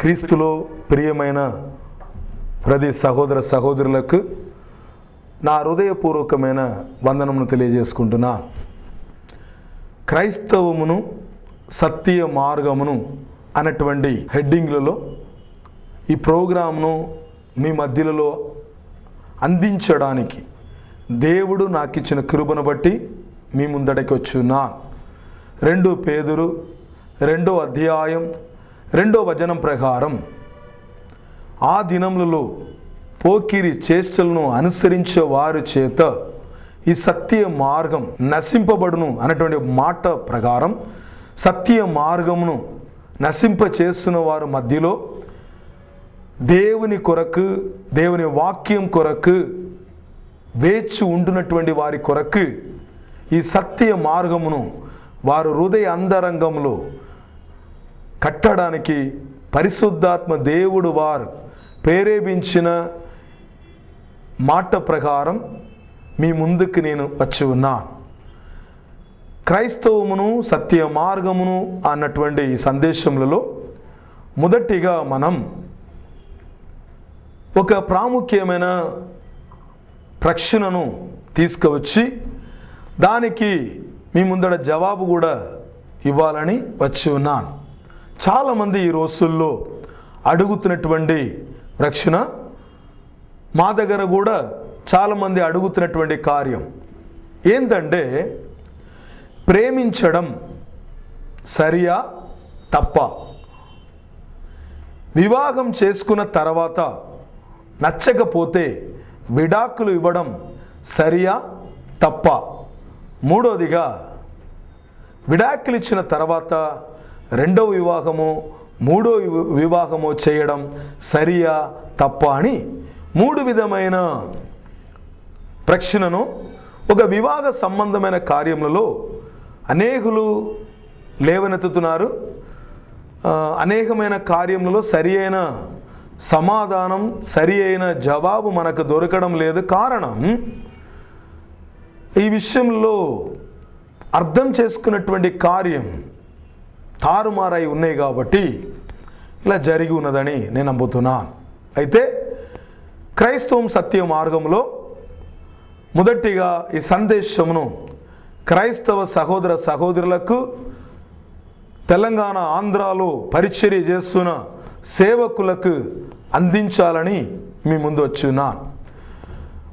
క్రీస్తులో ప్రియమైన ప్రతి సహోదర సహోదరులకు నా హృదయపూర్వకమైన వందనమును తెలియజేసుకుంటున్నా. క్రైస్తవమును సత్య మార్గమును అనేటువంటి హెడ్డింగ్లలో ఈ ప్రోగ్రామ్ను మీ మధ్యలో అందించడానికి దేవుడు నాకు ఇచ్చిన కృపను బట్టి మీ ముందడికి వచ్చున్నా రెండు పేదురు రెండో అధ్యాయం రెండో వచనం ప్రకారం ఆ దినములలో పోకిరి చేష్టలను అనుసరించే వారి చేత ఈ సత్య మార్గం నశింపబడును అనేటువంటి మాట ప్రకారం సత్య మార్గమును నశింప చేస్తున్న వారు మధ్యలో దేవుని కొరకు దేవుని వాక్యం కొరకు వేచి ఉంటున్నటువంటి వారి కొరకు ఈ సత్య మార్గమును వారు హృదయ అంతరంగంలో కట్టడానికి పరిశుద్ధాత్మ దేవుడు వారు ప్రేరేపించిన మాట ప్రకారం మీ ముందుకు నేను వచ్చి ఉన్నాను క్రైస్తవమును సత్య మార్గమును అన్నటువంటి ఈ సందేశములలో మొదటిగా మనం ఒక ప్రాముఖ్యమైన ప్రశ్నను తీసుకువచ్చి దానికి మీ ముందర జవాబు కూడా ఇవ్వాలని వచ్చి ఉన్నాను. చాలామంది ఈ రోజుల్లో అడుగుతున్నటువంటి రక్షణ మా దగ్గర కూడా చాలామంది అడుగుతున్నటువంటి కార్యం. ఏంటంటే ప్రేమించడం సరియా తప్ప? వివాహం చేసుకున్న తర్వాత నచ్చకపోతే విడాకులు ఇవ్వడం సరియా తప్ప? మూడోదిగా విడాకులు ఇచ్చిన తర్వాత రెండవ వివాహము మూడో వి- వివాహము చేయడం సరియా తప్ప అని మూడు విధమైన ప్రశ్నను ఒక వివాహ సంబంధమైన కార్యములలో అనేకులు లేవనెత్తుతున్నారు. అనేకమైన కార్యములలో సరి అయిన సమాధానం సరి అయిన జవాబు మనకు దొరకడం లేదు. కారణం ఈ విషయంలో అర్థం చేసుకున్నటువంటి కార్యం తారుమారై ఉన్నాయి కాబట్టి ఇలా జరిగి ఉన్నదని నేను నమ్ముతున్నాను అయితే క్రైస్తవం సత్య మార్గంలో మొదటిగా ఈ సందేశమును క్రైస్తవ సహోదర సహోదరులకు తెలంగాణ ఆంధ్రాలో పరిచర్య చేస్తున్న సేవకులకు అందించాలని మీ ముందు వచ్చున్నాను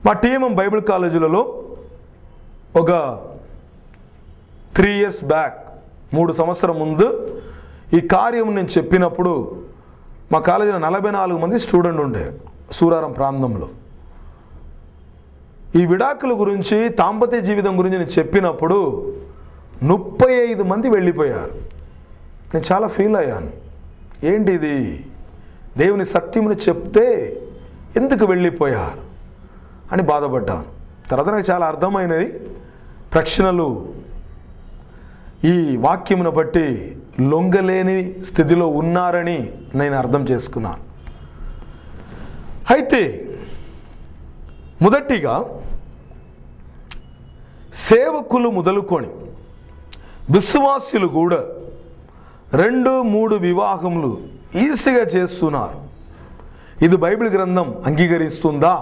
మా టీఎం బైబిల్ కాలేజీలలో ఒక త్రీ ఇయర్స్ బ్యాక్ మూడు సంవత్సరం ముందు ఈ కార్యం నేను చెప్పినప్పుడు మా కాలేజీలో నలభై నాలుగు మంది స్టూడెంట్ ఉండే సూరారం ప్రాంతంలో. ఈ విడాకుల గురించి దాంపత్య జీవితం గురించి నేను చెప్పినప్పుడు ముప్పై ఐదు మంది వెళ్ళిపోయారు. నేను చాలా ఫీల్ అయ్యాను. ఏంటి ఇది దేవుని సత్యముని చెప్తే ఎందుకు వెళ్ళిపోయారు? అని బాధపడ్డాను. తర్వాత నాకు చాలా అర్థమైనది. ప్రక్షణలు ఈ వాక్యమును బట్టి లొంగలేని స్థితిలో ఉన్నారని నేను అర్థం చేసుకున్నాను. అయితే మొదటిగా సేవకులు మొదలుకొని విశ్వాసులు కూడా రెండు మూడు వివాహములు ఈజీగా చేస్తున్నారు. ఇది బైబిల్ గ్రంథం అంగీకరిస్తుందా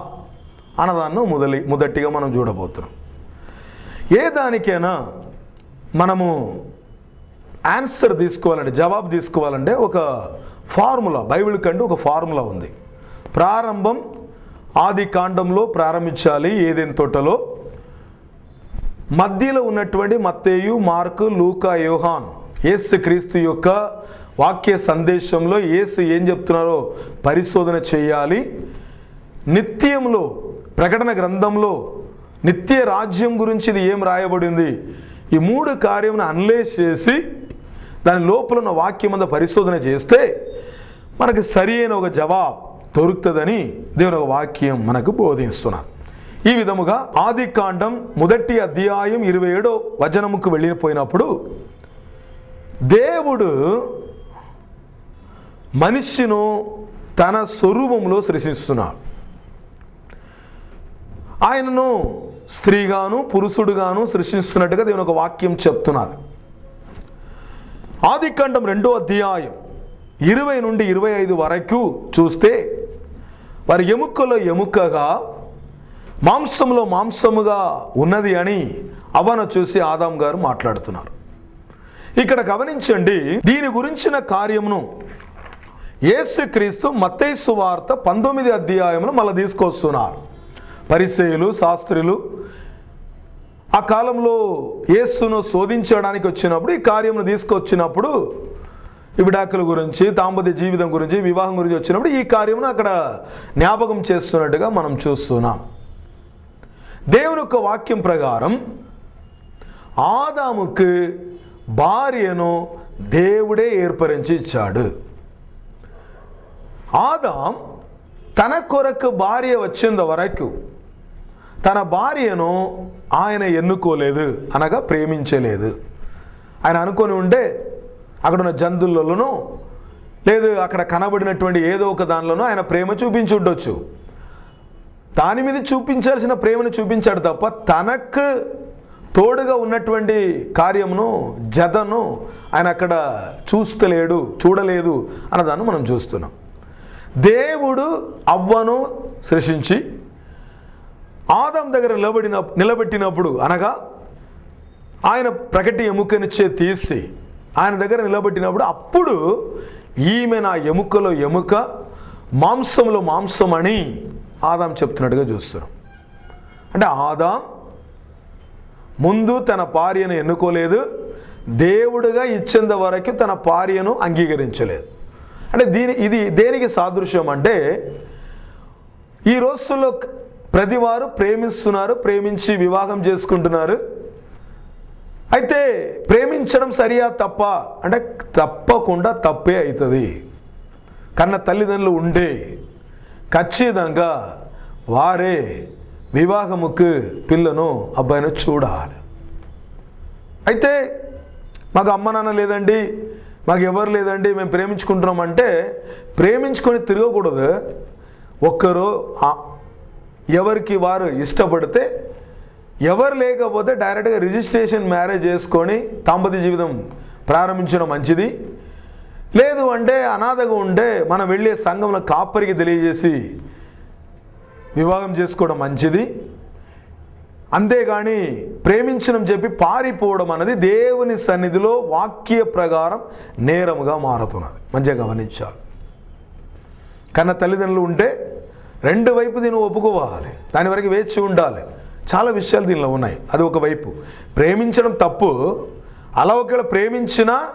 అన్నదాన్ని మొదలి మొదటిగా మనం చూడబోతున్నాం. ఏ దానికైనా మనము ఆన్సర్ తీసుకోవాలంటే జవాబు తీసుకోవాలంటే ఒక ఫార్ములా బైబిల్ కంటే ఒక ఫార్ములా ఉంది. ప్రారంభం ఆది కాండంలో ప్రారంభించాలి ఏదైనా తోటలో. మధ్యలో ఉన్నటువంటి మత్తేయు మార్కు లూకా యోహాన్ ఏసు క్రీస్తు యొక్క వాక్య సందేశంలో ఏసు ఏం చెప్తున్నారో పరిశోధన చేయాలి. నిత్యంలో ప్రకటన గ్రంథంలో నిత్య రాజ్యం గురించి ఇది ఏం రాయబడింది? ఈ మూడు కార్యమును అనలైజ్ చేసి దాని లోపల ఉన్న వాక్యం అంతా పరిశోధన చేస్తే మనకు సరి అయిన ఒక జవాబు దొరుకుతుందని దేవుని ఒక వాక్యం మనకు బోధిస్తున్నారు. ఈ విధముగా ఆది కాండం మొదటి అధ్యాయం ఇరవై ఏడో వచనముకు వెళ్ళిపోయినప్పుడు దేవుడు మనిషిను తన స్వరూపంలో సృష్టిస్తున్నాడు. ఆయనను స్త్రీగాను పురుషుడుగాను సృష్టిస్తున్నట్టుగా దేవుని ఒక వాక్యం చెప్తున్నారు ఆదికాండం రెండో అధ్యాయం ఇరవై నుండి ఇరవై ఐదు వరకు చూస్తే వారి ఎముకలో ఎముకగా మాంసంలో మాంసముగా ఉన్నది అని అవన చూసి ఆదాం గారు మాట్లాడుతున్నారు. ఇక్కడ గమనించండి దీని గురించిన కార్యమును యేసుక్రీస్తు మత్తైసు వార్త పంతొమ్మిది అధ్యాయంలో మళ్ళీ తీసుకొస్తున్నారు. పరిసయులు శాస్త్రులు. ఆ కాలంలో యేసును శోధించడానికి వచ్చినప్పుడు ఈ కార్యమును తీసుకొచ్చినప్పుడు విడాకుల గురించి దాంపత్య జీవితం గురించి వివాహం గురించి వచ్చినప్పుడు ఈ కార్యమును అక్కడ జ్ఞాపకం చేస్తున్నట్టుగా మనం చూస్తున్నాం. దేవుని యొక్క వాక్యం ప్రకారం ఆదాముకు భార్యను దేవుడే ఏర్పరించి ఇచ్చాడు. ఆదాం తన కొరకు భార్య వచ్చేంత వరకు తన భార్యను ఆయన ఎన్నుకోలేదు అనగా ప్రేమించలేదు. ఆయన అనుకొని ఉంటే అక్కడ ఉన్న జంతువులలోనూ లేదు అక్కడ కనబడినటువంటి ఏదో ఒక దానిలోనూ ఆయన ప్రేమ చూపించి ఉండొచ్చు. దాని మీద చూపించాల్సిన ప్రేమను చూపించాడు తప్ప తనకు తోడుగా ఉన్నటువంటి కార్యమును జతను ఆయన అక్కడ చూస్తలేడు చూడలేదు అన్నదాన్ని మనం చూస్తున్నాం. దేవుడు అవ్వను సృష్టించి ఆదాం దగ్గర నిలబడిన నిలబెట్టినప్పుడు అనగా ఆయన ప్రకటి ఎముకనిచ్చే తీసి ఆయన దగ్గర నిలబెట్టినప్పుడు అప్పుడు ఈమె నా ఎముకలో ఎముక మాంసంలో మాంసం అని ఆదాం చెప్తున్నట్టుగా చూస్తున్నాం అంటే ఆదాం ముందు తన భార్యను ఎన్నుకోలేదు దేవుడుగా ఇచ్చేంత వరకు తన భార్యను అంగీకరించలేదు. అంటే దీని ఇది దేనికి సాదృశ్యం అంటే ఈ రోజుల్లో ప్రతివారు ప్రేమిస్తున్నారు ప్రేమించి వివాహం చేసుకుంటున్నారు. అయితే ప్రేమించడం సరియా తప్ప అంటే తప్పకుండా తప్పే అవుతుంది కన్న తల్లిదండ్రులు ఉండే ఖచ్చితంగా వారే వివాహముకు పిల్లను అబ్బాయిని చూడాలి. అయితే మాకు అమ్మ నాన్న లేదండి మాకు ఎవరు లేదండి మేము ప్రేమించుకుంటున్నామంటే ప్రేమించుకొని తిరగకూడదు. ఒక్కరు ఎవరికి వారు ఇష్టపడితే ఎవరు లేకపోతే డైరెక్ట్గా రిజిస్ట్రేషన్ మ్యారేజ్ చేసుకొని దాంపత్య జీవితం ప్రారంభించడం మంచిది. లేదు అంటే అనాథగా ఉంటే మనం వెళ్ళే సంఘంలో కాపరికి తెలియజేసి వివాహం చేసుకోవడం మంచిది. అంతేగాని ప్రేమించడం చెప్పి పారిపోవడం అనేది దేవుని సన్నిధిలో వాక్య ప్రకారం నేరముగా మారుతున్నది. మంచిగా గమనించాలి. కన్నా తల్లిదండ్రులు ఉంటే రెండు వైపు దీన్ని ఒప్పుకోవాలి. దాని వరకు వేచి ఉండాలి. చాలా విషయాలు దీనిలో ఉన్నాయి. అది ఒక వైపు. ప్రేమించడం తప్పు. అలా ఒకవేళ ప్రేమించినా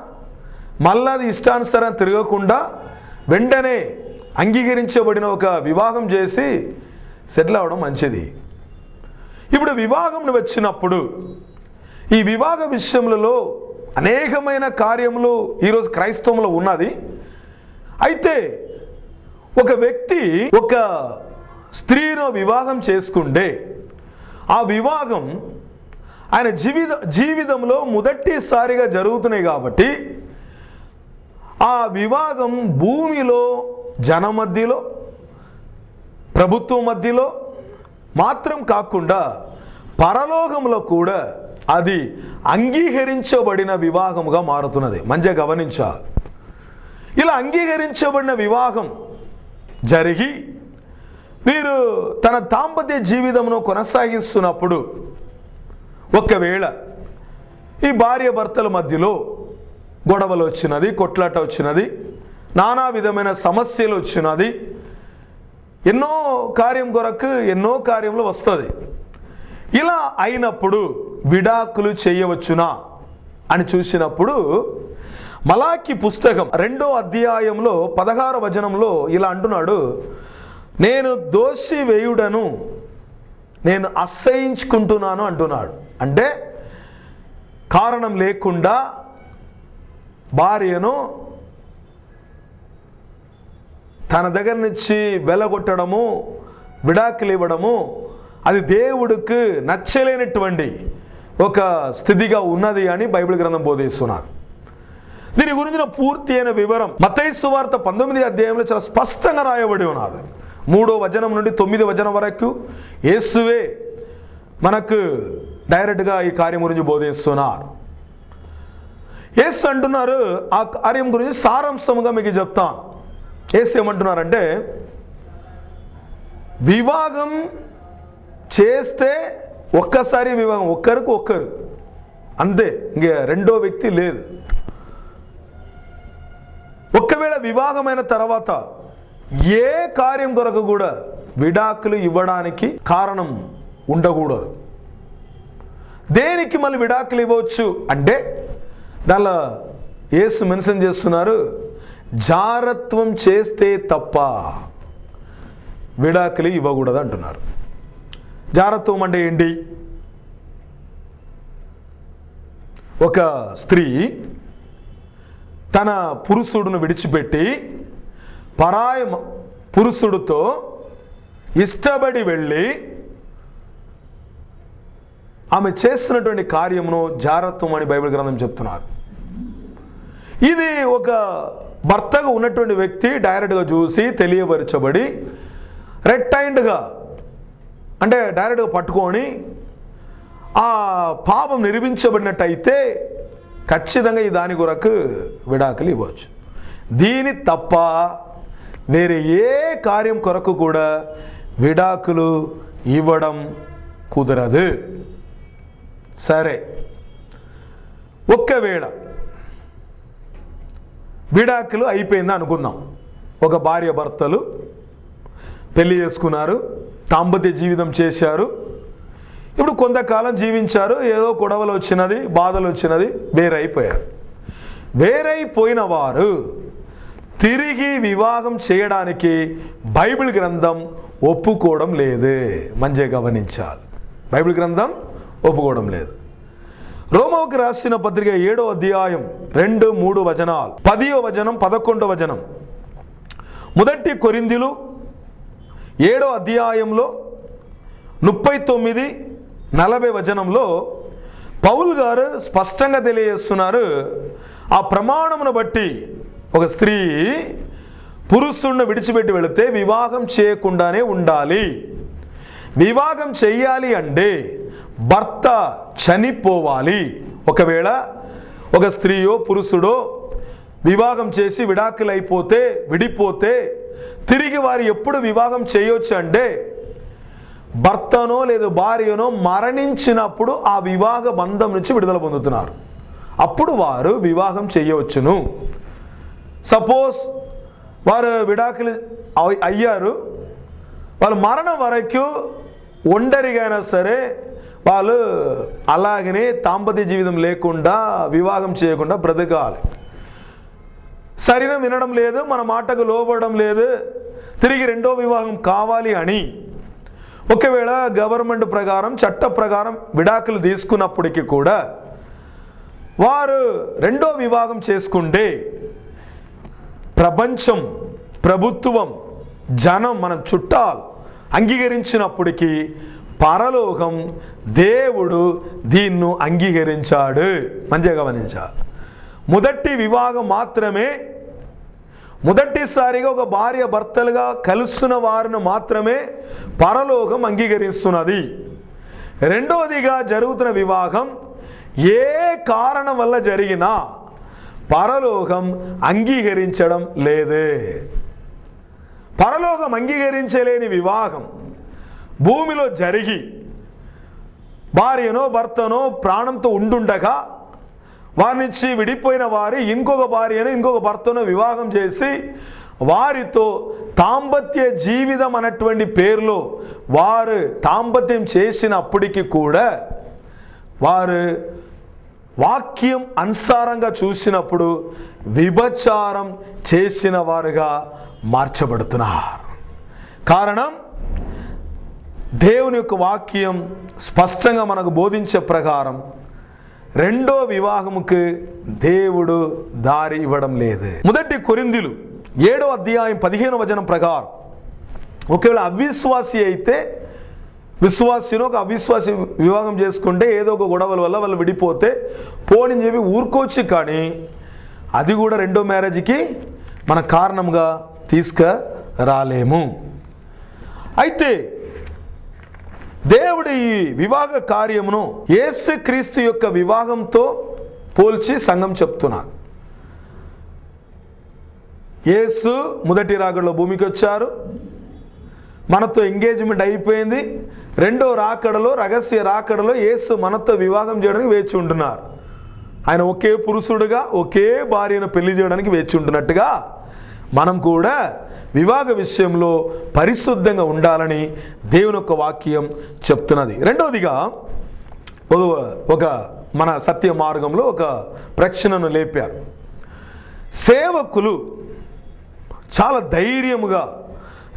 మళ్ళీ అది ఇష్టానుసారం తిరగకుండా వెంటనే అంగీకరించబడిన ఒక వివాహం చేసి సెటిల్ అవ్వడం మంచిది. ఇప్పుడు వివాహం వచ్చినప్పుడు ఈ వివాహ విషయములలో అనేకమైన కార్యములు ఈరోజు క్రైస్తవంలో ఉన్నది. అయితే ఒక వ్యక్తి ఒక స్త్రీను వివాహం చేసుకుంటే ఆ వివాహం ఆయన జీవిత జీవితంలో మొదటిసారిగా జరుగుతున్నాయి కాబట్టి ఆ వివాహం భూమిలో జన మధ్యలో ప్రభుత్వం మధ్యలో మాత్రం కాకుండా పరలోకంలో కూడా అది అంగీకరించబడిన వివాహముగా మారుతున్నది. మంచిగా గమనించాలి. ఇలా అంగీకరించబడిన వివాహం జరిగి వీరు తన దాంపత్య జీవితమును కొనసాగిస్తున్నప్పుడు ఒకవేళ ఈ భార్య భర్తల మధ్యలో గొడవలు వచ్చినది కొట్లాట వచ్చినది నానా విధమైన సమస్యలు వచ్చినది ఎన్నో కార్యం కొరకు ఎన్నో కార్యములు వస్తుంది. ఇలా అయినప్పుడు విడాకులు చేయవచ్చునా అని చూసినప్పుడు మలాకి పుస్తకం రెండో అధ్యాయంలో పదహార వచనంలో ఇలా అంటున్నాడు నేను దోషి వేయుడను నేను అసహించుకుంటున్నాను అంటున్నాడు. అంటే కారణం లేకుండా భార్యను తన దగ్గర నుంచి వెలగొట్టడము విడాకులు ఇవ్వడము అది దేవుడికి నచ్చలేనటువంటి ఒక స్థితిగా ఉన్నది అని బైబిల్ గ్రంథం బోధిస్తున్నారు. దీని గురించిన పూర్తి అయిన వివరం. మతైసు వార్త పంతొమ్మిది అధ్యాయంలో చాలా స్పష్టంగా రాయబడి ఉన్నది. మూడో వచనం నుండి తొమ్మిది వచనం వరకు యేసువే మనకు డైరెక్ట్గా ఈ కార్యం గురించి బోధిస్తున్నారు. యేసు అంటున్నారు ఆ కార్యం గురించి సారాంశముగా మీకు చెప్తాను. యేసు ఏమంటున్నారంటే వివాహం చేస్తే ఒక్కసారి వివాహం ఒక్కరికి ఒక్కరు. అంతే ఇంక రెండో వ్యక్తి లేదు. ఒకవేళ వివాహమైన తర్వాత ఏ కార్యం కొరకు కూడా విడాకులు ఇవ్వడానికి కారణం ఉండకూడదు. దేనికి మళ్ళీ విడాకులు ఇవ్వచ్చు అంటే దానిలో ఏసు మెన్షన్ చేస్తున్నారు జారత్వం చేస్తే తప్ప విడాకులు ఇవ్వకూడదు అంటున్నారు. జారత్వం అంటే ఏంటి? ఒక స్త్రీ తన పురుషుడును విడిచిపెట్టి పరాయ పురుషుడితో ఇష్టపడి వెళ్ళి ఆమె చేస్తున్నటువంటి కార్యమును జారత్వం అని బైబిల్ గ్రంథం చెప్తున్నారు. ఇది ఒక భర్తగా ఉన్నటువంటి వ్యక్తి డైరెక్ట్గా చూసి తెలియపరచబడి రెట్టైండ్గా అంటే డైరెక్ట్గా పట్టుకొని ఆ పాపం నిరూపించబడినట్టయితే ఖచ్చితంగా ఈ దాని కొరకు విడాకులు ఇవ్వచ్చు. దీని తప్ప వేరే ఏ కార్యం కొరకు కూడా విడాకులు ఇవ్వడం కుదరదు. సరే. ఒక్కవేళ విడాకులు అయిపోయింది అనుకుందాం. ఒక భార్య భర్తలు పెళ్ళి చేసుకున్నారు దాంపత్య జీవితం చేశారు ఇప్పుడు కొంతకాలం జీవించారు ఏదో గొడవలు వచ్చినది బాధలు వచ్చినది వేరైపోయారు. వేరైపోయిన వారు తిరిగి వివాహం చేయడానికి బైబిల్ గ్రంథం ఒప్పుకోవడం లేదు. మంచిగా గమనించాలి. బైబిల్ గ్రంథం ఒప్పుకోవడం లేదు. రోమోకి రాసిన పత్రిక ఏడో అధ్యాయం రెండు మూడు వచనాలు. పదియో వచనం పదకొండో వచనం. మొదటి కొరిందులు ఏడో అధ్యాయంలో ముప్పై తొమ్మిది నలభై వచనంలో పౌల్ గారు స్పష్టంగా తెలియజేస్తున్నారు. ఆ ప్రమాణమును బట్టి ఒక స్త్రీ పురుషుడిని విడిచిపెట్టి వెళితే వివాహం చేయకుండానే ఉండాలి. వివాహం చెయ్యాలి అంటే భర్త చనిపోవాలి. ఒకవేళ ఒక స్త్రీయో పురుషుడో వివాహం చేసి విడాకులైపోతే విడిపోతే తిరిగి వారు ఎప్పుడు వివాహం చేయొచ్చు అంటే భర్తనో లేదు భార్యనో మరణించినప్పుడు ఆ వివాహ బంధం నుంచి విడుదల పొందుతున్నారు. అప్పుడు వారు వివాహం చేయవచ్చును. సపోజ్ వారు విడాకులు అయ్యారు. వాళ్ళు మరణం వరకు ఒంటరిగా అయినా సరే వాళ్ళు అలాగనే దాంపత్య జీవితం లేకుండా వివాహం చేయకుండా బ్రతకాలి. శరీరం వినడం లేదు మన మాటకు లోపడడం లేదు. తిరిగి రెండో వివాహం కావాలి అని ఒకవేళ గవర్నమెంట్ ప్రకారం చట్ట ప్రకారం విడాకులు తీసుకున్నప్పటికీ కూడా వారు రెండో వివాహం చేసుకుంటే ప్రపంచం ప్రభుత్వం జనం మనం చుట్టాలు అంగీకరించినప్పటికీ పరలోకం దేవుడు దీన్ను అంగీకరించాడు. మంచిగా గమనించాలి. మొదటి వివాహం మాత్రమే మొదటిసారిగా ఒక భార్య భర్తలుగా కలుస్తున్న వారిని మాత్రమే పరలోకం అంగీకరిస్తున్నది. రెండవదిగా జరుగుతున్న వివాహం ఏ కారణం వల్ల జరిగినా పరలోకం అంగీకరించడం లేదే. పరలోకం అంగీకరించలేని వివాహం భూమిలో జరిగి భార్యనో భర్తనో ప్రాణంతో ఉండుండగా వారి నుంచి విడిపోయిన వారి ఇంకొక భార్యను ఇంకొక భర్తను వివాహం చేసి వారితో దాంపత్య జీవితం అన్నటువంటి పేరులో వారు దాంపత్యం చేసినప్పటికీ కూడా వారు వాక్యం అనుసారంగా చూసినప్పుడు విభచారం చేసిన వారుగా మార్చబడుతున్నారు. కారణం దేవుని యొక్క వాక్యం స్పష్టంగా మనకు బోధించే ప్రకారం రెండో వివాహముకు దేవుడు దారి ఇవ్వడం లేదు. మొదటి కొరిందులు ఏడో అధ్యాయం పదిహేను వచనం ప్రకారం ఒకవేళ అవిశ్వాసి అయితే విశ్వాసిని ఒక అవిశ్వాసి వివాహం చేసుకుంటే ఏదో ఒక గొడవల వల్ల వాళ్ళు విడిపోతే పోని చెప్పి ఊరుకోవచ్చు కానీ అది కూడా రెండో మ్యారేజ్కి మన కారణంగా తీసుకురాలేము. అయితే దేవుడి ఈ వివాహ కార్యమును యేసుక్రీస్తు యొక్క వివాహంతో పోల్చి సంఘం చెప్తున్నారు. యేసు మొదటి రాకడలో భూమికి వచ్చారు. మనతో ఎంగేజ్మెంట్ అయిపోయింది. రెండో రాకడలో రహస్య రాకడలో యేసు మనతో వివాహం చేయడానికి వేచి ఉంటున్నారు. ఆయన ఒకే పురుషుడుగా ఒకే భార్యను పెళ్ళి చేయడానికి వేచి ఉంటున్నట్టుగా మనం కూడా వివాహ విషయంలో పరిశుద్ధంగా ఉండాలని దేవుని యొక్క వాక్యం చెప్తున్నది. రెండవదిగా ఒక- ఒక మన సత్య మార్గంలో ఒక ప్రక్షణను లేపారు. సేవకులు చాలా ధైర్యముగా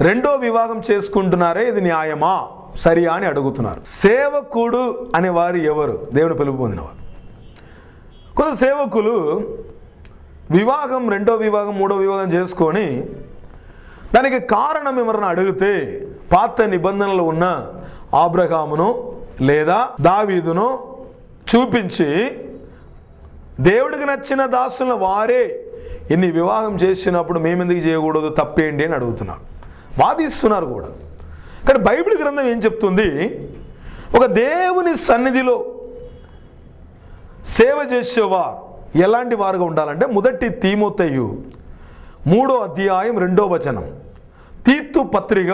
రెండో వివాహం చేసుకుంటున్నారే ఇది న్యాయమా? సరియా అని అడుగుతున్నారు. సేవకుడు అనే వారు ఎవరు? దేవుని పిలుపు పొందినవారు కొంత సేవకులు వివాహం రెండో వివాహం మూడో వివాహం చేసుకొని దానికి కారణం ఎవరైనా అడిగితే పాత నిబంధనలు ఉన్న ఆబ్రహామును లేదా దావీదును చూపించి దేవుడికి నచ్చిన దాసులను వారే ఇన్ని వివాహం చేసినప్పుడు మేమెందుకు చేయకూడదు తప్పేంటి అని అడుగుతున్నారు. వాదిస్తున్నారు కూడా. కానీ బైబిల్ గ్రంథం ఏం చెప్తుంది? ఒక దేవుని సన్నిధిలో సేవ చేసేవారు ఎలాంటి వారుగా ఉండాలంటే మొదటి తీమోతయ్యు మూడో అధ్యాయం రెండో వచనం. తీత్తు పత్రిక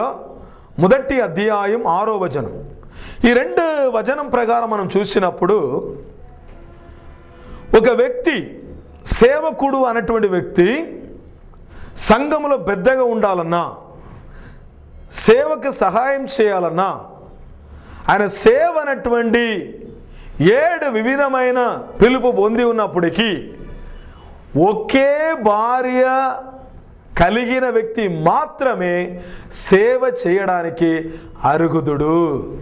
మొదటి అధ్యాయం ఆరో వచనం. ఈ రెండు వచనం ప్రకారం మనం చూసినప్పుడు ఒక వ్యక్తి సేవకుడు అన్నటువంటి వ్యక్తి సంఘములో పెద్దగా ఉండాలన్నా సేవకు సహాయం చేయాలన్నా ఆయన సేవ అన్నటువంటి ఏడు వివిధమైన పిలుపు పొంది ఉన్నప్పటికీ ఒకే భార్య కలిగిన వ్యక్తి మాత్రమే సేవ చేయడానికి అరుగుదుడు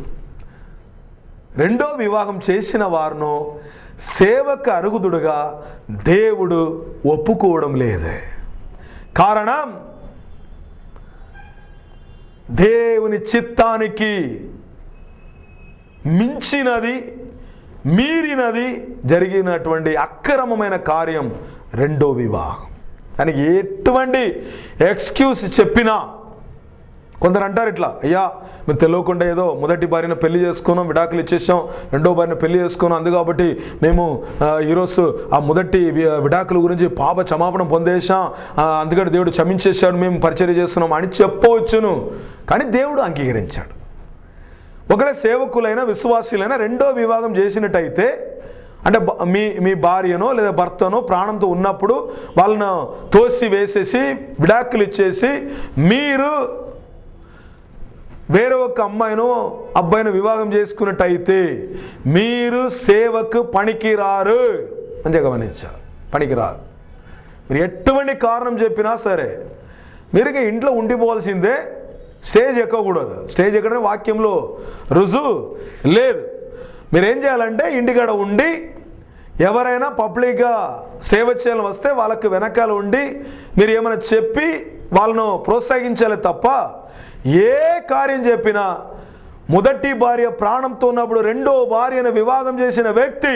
రెండో వివాహం చేసిన వారును సేవకు అరుగుదుడుగా దేవుడు ఒప్పుకోవడం లేదే. కారణం దేవుని చిత్తానికి మించినది మీరినది జరిగినటువంటి అక్రమమైన కార్యం రెండో వివాహం. దానికి ఎటువంటి ఎక్స్క్యూజ్ చెప్పినా కొందరు అంటారు ఇట్లా అయ్యా మేము తెలియకుండా ఏదో మొదటి భార్యను పెళ్ళి చేసుకున్నాం విడాకులు ఇచ్చేసాం రెండో భార్యను పెళ్ళి చేసుకున్నాం అందు కాబట్టి మేము ఈరోజు ఆ మొదటి విడాకుల గురించి పాప క్షమాపణ పొందేశాం అందుకని దేవుడు క్షమించేశాడు మేము పరిచర్య చేస్తున్నాం అని చెప్పవచ్చును. కానీ దేవుడు అంగీకరించాడు. ఒకరే సేవకులైన విశ్వాసులైన రెండో వివాహం చేసినట్టయితే అంటే మీ మీ భార్యనో లేదా భర్తనో ప్రాణంతో ఉన్నప్పుడు వాళ్ళను తోసి వేసేసి విడాకులు ఇచ్చేసి మీరు వేరే ఒక అమ్మాయిను అబ్బాయిని వివాహం చేసుకున్నట్టయితే మీరు సేవకు పనికిరారు అని గమనించారు పనికిరారు. మీరు ఎటువంటి కారణం చెప్పినా సరే మీరు ఇక ఇంట్లో ఉండిపోవాల్సిందే స్టేజ్ ఎక్కకూడదు. స్టేజ్ ఎక్కడనే వాక్యంలో రుజువు లేదు. మీరు ఏం చేయాలంటే ఇంటికాడ ఉండి ఎవరైనా పబ్లిక్గా సేవ చేయాలని వస్తే వాళ్ళకి వెనకాల ఉండి మీరు ఏమైనా చెప్పి వాళ్ళను ప్రోత్సహించాలి తప్ప ఏ కార్యం చెప్పినా మొదటి భార్య ప్రాణంతో ఉన్నప్పుడు రెండో భార్యను వివాహం చేసిన వ్యక్తి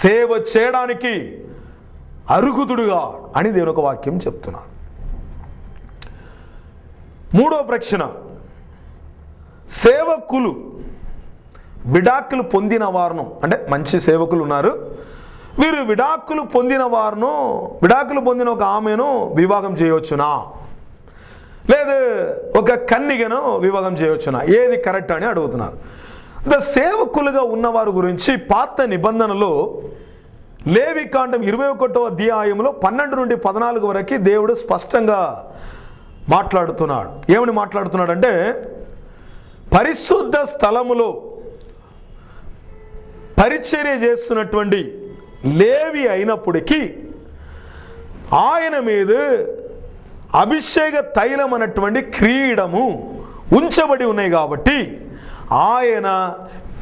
సేవ చేయడానికి అరుగుదుడుగా అని దేవుని ఒక వాక్యం చెప్తున్నాను మూడో ప్రశ్న సేవకులు విడాకులు పొందిన వారును అంటే మంచి సేవకులు ఉన్నారు. వీరు విడాకులు పొందిన వారును విడాకులు పొందిన ఒక ఆమెను వివాహం చేయవచ్చునా? లేదు ఒక కన్నిగను వివాహం చేయవచ్చునా? ఏది కరెక్ట్ అని అడుగుతున్నారు. ద సేవకులుగా ఉన్నవారి గురించి పాత నిబంధనలో లేవి కాండం ఇరవై ఒకటో అధ్యాయంలో పన్నెండు నుండి పద్నాలుగు వరకు దేవుడు స్పష్టంగా మాట్లాడుతున్నాడు. ఏమని మాట్లాడుతున్నాడు అంటే పరిశుద్ధ స్థలములో పరిచర్య చేస్తున్నటువంటి లేవి అయినప్పటికీ ఆయన మీద అభిషేక తైలం అన్నటువంటి క్రీడము ఉంచబడి ఉన్నాయి కాబట్టి ఆయన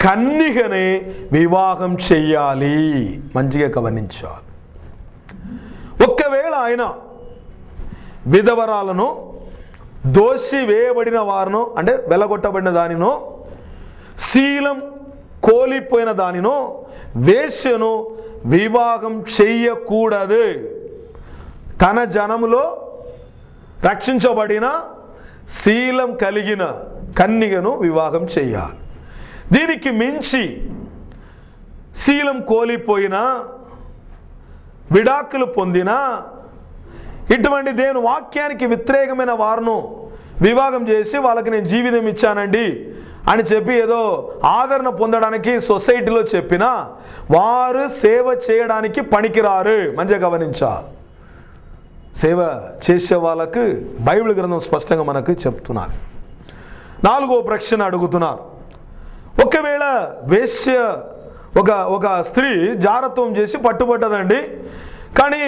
కన్నిగనే వివాహం చెయ్యాలి. మంచిగా గమనించాలి. ఒకవేళ ఆయన విధవరాలను దోషి వేయబడిన వారినో అంటే వెలగొట్టబడిన దానినో శీలం కోలిపోయిన దానిను వేశ్యను వివాహం చెయ్యకూడదు. తన జనములో రక్షించబడిన శీలం కలిగిన కన్నిగను వివాహం చేయాలి దీనికి మించి శీలం కోలిపోయిన విడాకులు పొందిన ఇటువంటి దేని వాక్యానికి వ్యతిరేకమైన వారును వివాహం చేసి వాళ్ళకి నేను జీవితం ఇచ్చానండి. అని చెప్పి ఏదో ఆదరణ పొందడానికి సొసైటీలో చెప్పినా వారు సేవ చేయడానికి పనికిరారు. మంచిగా గమనించాలి సేవ చేసే వాళ్ళకు బైబిల్ గ్రంథం స్పష్టంగా మనకు చెప్తున్నారు. నాలుగో ప్రశ్న అడుగుతున్నారు. ఒకవేళ వేశ్య ఒక ఒక స్త్రీ జారత్వం చేసి పట్టుబడ్డదండి కానీ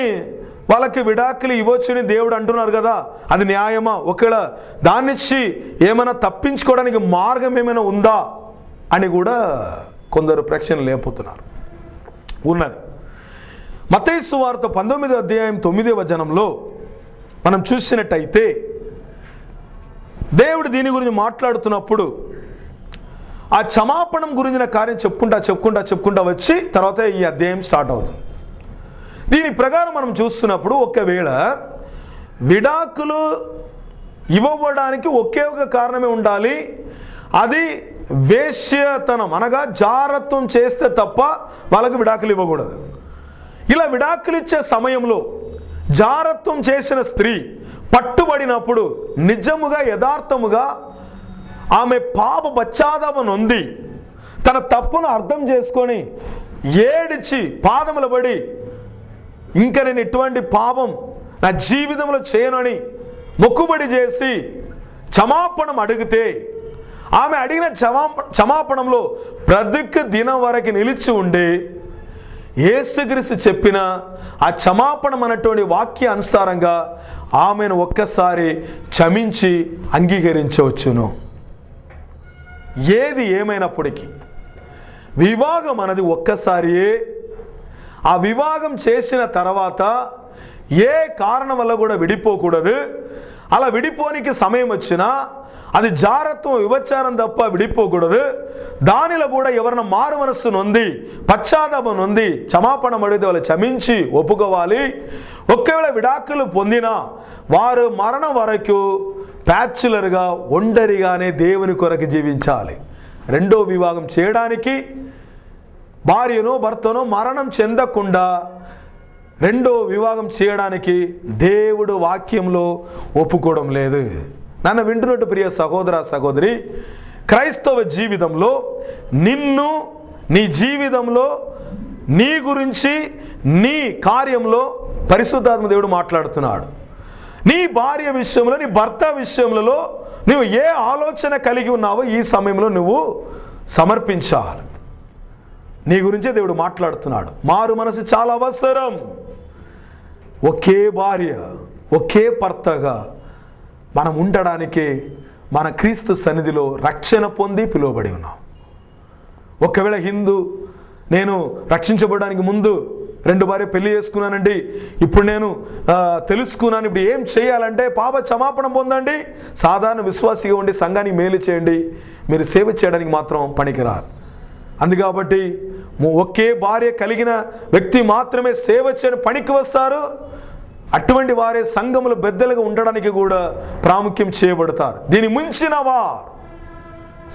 వాళ్ళకి విడాకులు ఇవ్వచ్చని దేవుడు అంటున్నారు కదా. అది న్యాయమా? ఒకవేళ దాన్నిచ్చి ఏమైనా తప్పించుకోవడానికి మార్గం ఏమైనా ఉందా? అని కూడా కొందరు ప్రశ్నలు లేకపోతున్నారు ఉన్నది. మతేసు వార్త పంతొమ్మిదో అధ్యాయం తొమ్మిదవ జనంలో మనం చూసినట్టయితే దేవుడు దీని గురించి మాట్లాడుతున్నప్పుడు ఆ క్షమాపణం గురించిన కార్యం చెప్పుకుంటా చెప్పుకుంటా చెప్పుకుంటా వచ్చి తర్వాత ఈ అధ్యాయం స్టార్ట్ అవుతుంది. దీని ప్రకారం మనం చూస్తున్నప్పుడు ఒకవేళ విడాకులు ఇవ్వబడడానికి ఒకే ఒక కారణమే ఉండాలి. అది వేశ్యతనం అనగా జారత్వం చేస్తే తప్ప వాళ్ళకు విడాకులు ఇవ్వకూడదు. ఇలా విడాకులు ఇచ్చే సమయంలో జారత్వం చేసిన స్త్రీ పట్టుబడినప్పుడు నిజముగా యథార్థముగా ఆమె పాప పశ్చాత్తాపం నొంది తన తప్పును అర్థం చేసుకొని ఏడిచి పాదముల పడి ఇంకా నేను ఎటువంటి పాపం నా జీవితంలో చేయనని మొక్కుబడి చేసి క్షమాపణం అడిగితే ఆమె అడిగిన క్షమాప క్షమాపణంలో ప్రతిక దినం వరకు నిలిచి ఉండి యేసుక్రీస్తు చెప్పిన ఆ క్షమాపణం అన్నటువంటి వాక్య అనుసారంగా ఆమెను ఒక్కసారి క్షమించి అంగీకరించవచ్చును. ఏది ఏమైనప్పటికీ వివాహం అనేది ఒక్కసారియే ఆ వివాహం చేసిన తర్వాత ఏ కారణం వల్ల కూడా విడిపోకూడదు. అలా విడిపోనికి సమయం వచ్చినా అది జారత్వం వివచారం తప్ప విడిపోకూడదు. దానిలో కూడా ఎవరైనా మారు మనస్సు నొంది పశ్చాత్తాపం నొంది క్షమాపణ అడిగితే వాళ్ళు క్షమించి ఒప్పుకోవాలి. ఒకవేళ విడాకులు పొందినా వారు మరణం వరకు బ్యాచులర్గా ఒంటరిగానే దేవుని కొరకు జీవించాలి. రెండో వివాహం చేయడానికి భార్యను భర్తను మరణం చెందకుండా రెండో వివాహం చేయడానికి దేవుడు వాక్యంలో ఒప్పుకోవడం లేదు. నన్ను వింటున్నట్టు ప్రియ సహోదర సహోదరి క్రైస్తవ జీవితంలో నిన్ను నీ జీవితంలో నీ గురించి నీ కార్యంలో పరిశుద్ధాత్మ దేవుడు మాట్లాడుతున్నాడు. నీ భార్య విషయంలో నీ భర్త విషయంలో నువ్వు ఏ ఆలోచన కలిగి ఉన్నావో ఈ సమయంలో నువ్వు సమర్పించాలి. నీ గురించే దేవుడు మాట్లాడుతున్నాడు. మారు మనసు చాలా అవసరం. ఒకే భార్య ఒకే భర్తగా మనం ఉండడానికి మన క్రీస్తు సన్నిధిలో రక్షణ పొంది పిలువబడి ఉన్నాం. ఒకవేళ హిందూ నేను రక్షించబడడానికి ముందు రెండు భార్య పెళ్ళి చేసుకున్నానండి ఇప్పుడు నేను తెలుసుకున్నాను ఇప్పుడు ఏం చేయాలంటే పాప క్షమాపణ పొందండి సాధారణ విశ్వాసిగా ఉండి సంఘానికి మేలు చేయండి మీరు సేవ చేయడానికి మాత్రం పనికిరారు. అందుకాబట్టి ఒకే భార్య కలిగిన వ్యక్తి మాత్రమే సేవ చేయని పనికి వస్తారు. అటువంటి వారే సంఘములు బెద్దలుగా ఉండడానికి కూడా ప్రాముఖ్యం చేయబడతారు. దీని మించిన వారు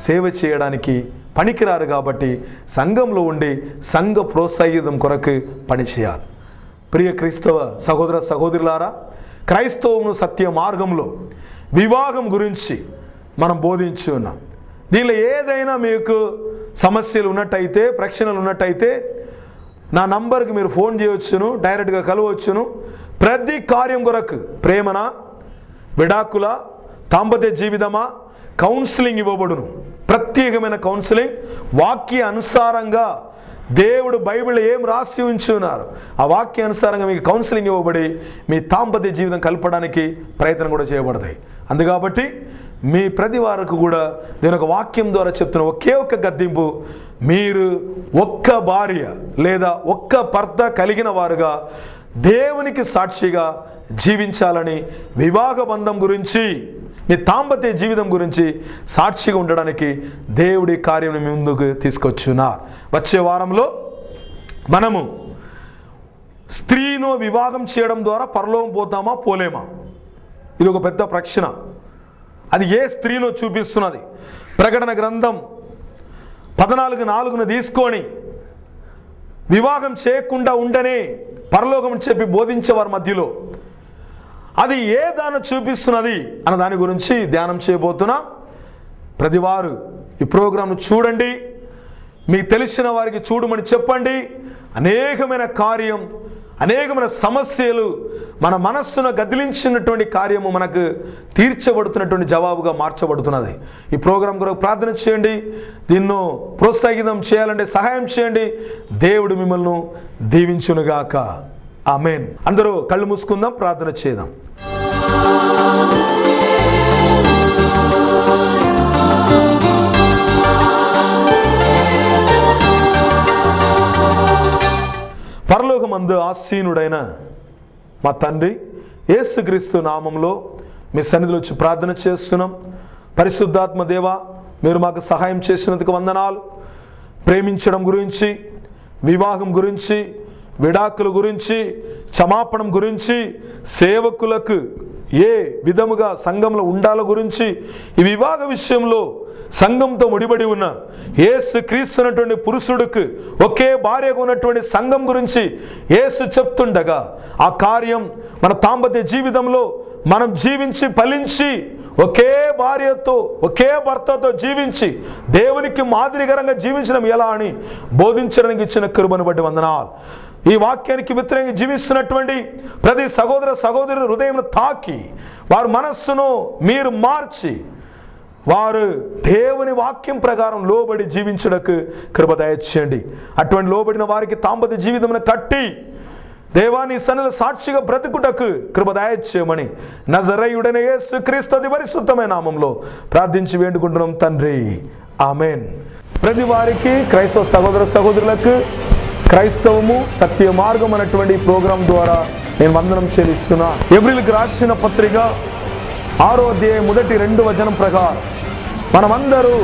సేవ చేయడానికి పనికిరారు కాబట్టి సంఘంలో ఉండి సంఘ ప్రోత్సాహితం కొరకు పనిచేయాలి ప్రియ క్రైస్తవ సహోదర సహోదరులారా క్రైస్తవము సత్య మార్గంలో వివాహం గురించి మనం బోధించి ఉన్నాం. దీనిలో ఏదైనా మీకు సమస్యలు ఉన్నట్టయితే ప్రక్షణలు ఉన్నట్టయితే నా నంబర్కి మీరు ఫోన్ చేయవచ్చును డైరెక్ట్గా కలవచ్చును. ప్రతి కార్యం కొరకు ప్రేమన విడాకుల దాంపత్య జీవితమా కౌన్సిలింగ్ ఇవ్వబడును. ప్రత్యేకమైన కౌన్సిలింగ్ వాక్య అనుసారంగా దేవుడు బైబిల్ ఏం రాసి ఉంచున్నారు ఆ వాక్య అనుసారంగా మీకు కౌన్సిలింగ్ ఇవ్వబడి మీ దాంపత్య జీవితం కలపడానికి ప్రయత్నం కూడా చేయబడతాయి. అందుకాబట్టి మీ ప్రతి వారికి కూడా నేను ఒక వాక్యం ద్వారా చెప్తున్న ఒకే ఒక్క గద్దింపు. మీరు ఒక్క భార్య లేదా ఒక్క భర్త కలిగిన వారుగా దేవునికి సాక్షిగా జీవించాలని వివాహ బంధం గురించి మీ దాంపత్య జీవితం గురించి సాక్షిగా ఉండడానికి దేవుడి కార్యం మీ ముందుకు తీసుకొచ్చునా. వచ్చే వారంలో మనము స్త్రీను వివాహం చేయడం ద్వారా పరలోకం పోతామా పోలేమా? ఇది ఒక పెద్ద ప్రశ్న. అది ఏ స్త్రీలో చూపిస్తున్నది? ప్రకటన గ్రంథం పద్నాలుగు నాలుగును తీసుకొని వివాహం చేయకుండా ఉండనే పరలోకం చెప్పి బోధించేవారి మధ్యలో అది ఏ దాన్ని చూపిస్తున్నది అన్న దాని గురించి ధ్యానం చేయబోతున్నా. ప్రతివారు ఈ ప్రోగ్రాంను చూడండి. మీకు తెలిసిన వారికి చూడమని చెప్పండి. అనేకమైన కార్యం అనేకమైన సమస్యలు మన మనస్సును గదిలించినటువంటి కార్యము మనకు తీర్చబడుతున్నటువంటి జవాబుగా మార్చబడుతున్నది. ఈ ప్రోగ్రాం కొరకు ప్రార్థన చేయండి. దీన్ని ప్రోత్సాహితం చేయాలంటే సహాయం చేయండి. దేవుడు మిమ్మల్ని దీవించునుగాక. ఆమెన్. అందరూ కళ్ళు మూసుకుందాం ప్రార్థన చేద్దాం. మందు ఆసీనుడైన మా తండ్రి ఏసుక్రీస్తు నామంలో మీ సన్నిధిలో వచ్చి ప్రార్థన చేస్తున్నాం. పరిశుద్ధాత్మ దేవ మీరు మాకు సహాయం చేసినందుకు వందనాలు. ప్రేమించడం గురించి వివాహం గురించి విడాకుల గురించి క్షమాపణం గురించి సేవకులకు ఏ విధముగా సంఘంలో ఉండాల గురించి ఈ వివాహ విషయంలో సంఘంతో ముడిపడి ఉన్న ఏసు క్రీస్తున్నటువంటి పురుషుడికి ఒకే భార్యగా ఉన్నటువంటి సంఘం గురించి ఏసు చెప్తుండగా ఆ కార్యం మన దాంపత్య జీవితంలో మనం జీవించి ఫలించి ఒకే భార్యతో ఒకే భర్తతో జీవించి దేవునికి మాదిరికరంగా జీవించడం ఎలా అని బోధించడానికి ఇచ్చిన కృపను బట్టి వందనాలు. ఈ వాక్యానికి వ్యతిరేకంగా జీవిస్తున్నటువంటి ప్రతి సహోదర సహోదరు హృదయం తాకి వారి మనస్సును మీరు మార్చి వారు దేవుని వాక్యం ప్రకారం లోబడి జీవించడకు కృప దయచేయండి. అటువంటి లోబడిన వారికి తాంపతి జీవితం కట్టి దేవాని సన్నుల సాక్షిగా బ్రతుకుటకు కృప దయచేయమని నజరయుడనే యేసు క్రీస్తు పరిశుద్ధమైన నామంలో ప్రార్థించి వేడుకుంటున్నాం తండ్రి. ఆమెన్. ప్రతి వారికి క్రైస్తవ సహోదర సహోదరులకు క్రైస్తవము సత్య మార్గం అనేటువంటి ప్రోగ్రాం ద్వారా నేను వందనం చెల్లిస్తున్నా. ఎబ్రిల్కి రాసిన పత్రిక ఆరో అధ్యాయ మొదటి రెండు వచనం ప్రకారం మనమందరూ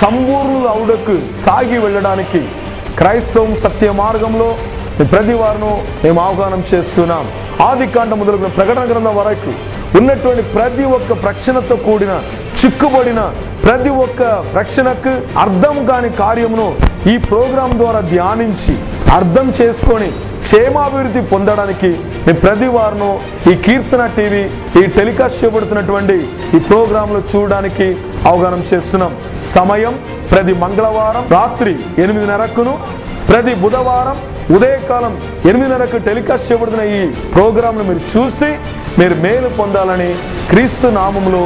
సంపూర్ణులు అవుడకు సాగి వెళ్ళడానికి క్రైస్తవం సత్య మార్గంలో ప్రతి వారిను మేము ఆహ్వానం చేస్తున్నాం. ఆది కాండ మొదలుకున్న ప్రకటన గ్రంథం వరకు ఉన్నటువంటి ప్రతి ఒక్క ప్రక్షణతో కూడిన చిక్కుబడిన ప్రతి ఒక్క రక్షణకు అర్థం కాని కార్యమును ఈ ప్రోగ్రాం ద్వారా ధ్యానించి అర్థం చేసుకొని క్షేమాభివృద్ధి పొందడానికి మీ ప్రతి వారును ఈ కీర్తన టీవీ ఈ టెలికాస్ట్ చేయబడుతున్నటువంటి ఈ ప్రోగ్రాంలో చూడడానికి అవగాహన చేస్తున్నాం. సమయం ప్రతి మంగళవారం రాత్రి ఎనిమిదిన్నరకును ప్రతి బుధవారం ఉదయకాలం ఎనిమిదిన్నరకు టెలికాస్ట్ చేయబడుతున్న ఈ ప్రోగ్రాంను మీరు చూసి మీరు మేలు పొందాలని క్రీస్తు నామంలో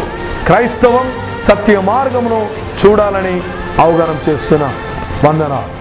క్రైస్తవం సత్య మార్గమును చూడాలని అవగాహన చేస్తున్నా వందనాలు.